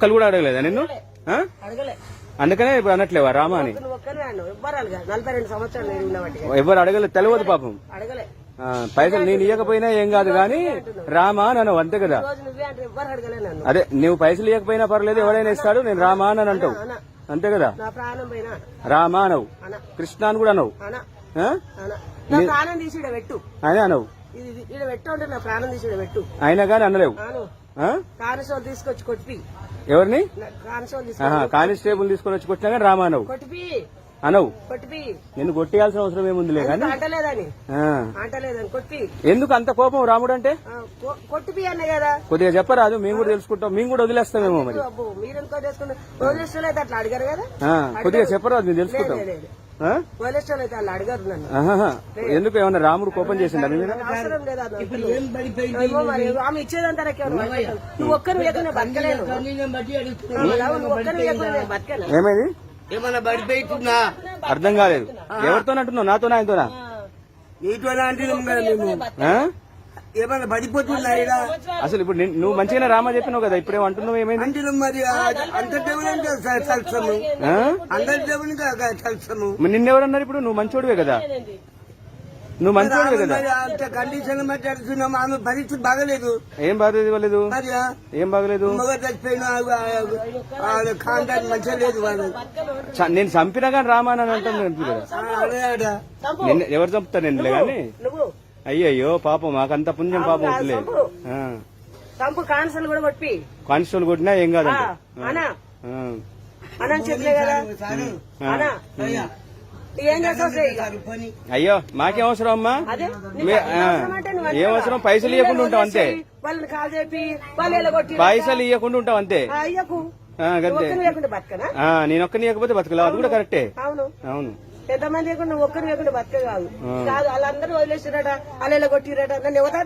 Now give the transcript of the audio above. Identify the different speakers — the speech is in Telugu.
Speaker 1: ఒక్కరు కూడా అడగలేదా నిన్ను? అందుకనే ఇప్పుడు అనట్లేవా రామా అని? ఎవరు అడగలేదు. తెలియదు పాపం. పైసలు నేను ఇవ్వకపోయినా ఏం కాదు కానీ రామా అని అనవు అంతే కదా?
Speaker 2: నన్ను.
Speaker 1: అదే నువ్వు పైసలు ఇవ్వకపోయినా పర్లేదు ఎవడైనా ఇస్తాడు నేను రామా అని అంటావు. అంతే కదా? రామా అనవు
Speaker 2: అన
Speaker 1: కృష్ణ అని కూడా అనవు ఆయన అనవు అయినా కానీ అనలేవు.
Speaker 2: తీసుకొచ్చి కొట్టిపి.
Speaker 1: ఎవరిని? కానిస్టేబుల్ తీసుకొని వచ్చి కొట్టినా కానీ రామా అనవు. నిన్ను కొట్టేయాల్సిన అవసరం ఏముందిలే కానీ? ఎందుకు అంత కోపం రాముడు అంటే కొద్దిగా చెప్పరాదు మేము కూడా తెలుసుకుంటాం మేము కూడా వదిలేస్తామేమో మరి. కొద్దిగా చెప్పరాదు మేము తెలుసుకుంటాం.
Speaker 2: అయితే అడిగారు నన్ను.
Speaker 1: ఎందుకు ఏమన్నా రాముడు కోపం చేసిందా
Speaker 2: అవసరం లేదా మరి ఆమె ఇచ్చేదంతా. నువ్వు ఒక్కరు బతకలేను. ఒక్కరు
Speaker 1: ఏమైంది?
Speaker 3: ఏమన్నా పడిపోయితుందా
Speaker 1: అర్థం కాలేదు. ఎవరితో అంటున్నావు? నాతోనా ఆయనతోనా?
Speaker 3: పడిపోతుందా ఈడ
Speaker 1: అసలు ఇప్పుడు నిన్- నువ్వు మంచిగానే రామా చెప్పినావు కదా ఇప్పుడేమో అంటున్నావు ఏమైంది?
Speaker 3: అంటున్నాం మరి అంత దేవుని కలుస్తాము
Speaker 1: ఆ?
Speaker 3: అందరి దేవుని కలుస్తాము
Speaker 1: మరి నిన్నెవరన్నారు ఇప్పుడు? నువ్వు మంచోడివే కదా. నువ్వు మంచోడివే కదా.
Speaker 3: అంత కండిషన్ మాట్లాడుతున్నాం ఆమె పరిస్థితి బాగలేదు.
Speaker 1: ఏం బాగలేదు ఇవ్వలేదు?
Speaker 3: మరి
Speaker 1: ఏం బాగలేదు?
Speaker 3: మగ చచ్చిపోయిన కాంటాక్ట్ మంచిగా లేదు వాళ్ళు
Speaker 1: చ- నేను చంపినా కానీ రామా అని అంటాను కదా.
Speaker 3: ఆ, అదే ఆడ.
Speaker 2: చంపు
Speaker 1: నిన్న ఎవరు చంపుతారు? నిన్నలే కానీ.
Speaker 2: నువ్వు.
Speaker 1: అయ్యయ్యో పాపం మాకంత పుణ్యం పాపం వద్దులే.
Speaker 2: చంపు కాన్సల్ కూడా కొట్టి
Speaker 1: కానిస్టేబుల్ కొట్టినా ఏం
Speaker 2: చెప్పలే కదా. అనా
Speaker 1: అయ్యో. మాకేం అవసరం అమ్మా. ఏం అవసరం పైసలు ఇవ్వకుండా ఉంటాం అంతే. పైసలు ఇవ్వకుండా ఉంటాం అంతే.
Speaker 2: అయ్యకు
Speaker 1: ఆ, గంతే.
Speaker 2: ఒక్కరిని లేకుండా బతకనా?
Speaker 1: ఆ, నేను ఒక్కని ఇవ్వకపోతే బతకలేవు అది కూడా కరెక్టే.
Speaker 2: అవును.
Speaker 1: అవును
Speaker 2: ఎంతమంది లేకుండా ఒక్కరిని లేకుండా బతక కాదు. కాదు వాళ్ళందరూ వదిలేసిరట ఎలా కొట్టిరట నన్ను ఎవతా